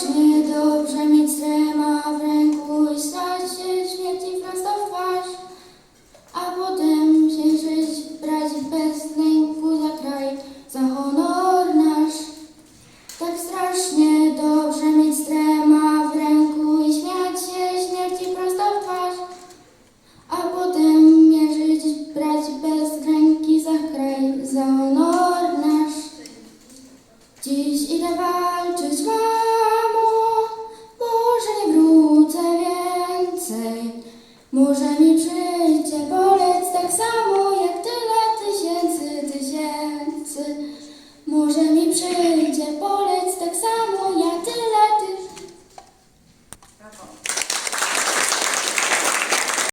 strasznie dobrze mieć trema w ręku i stać się Burzami przyjdzie bolec tak samo jak tyle tysięcy, tysięcy. Może mi przyjdzie bolec.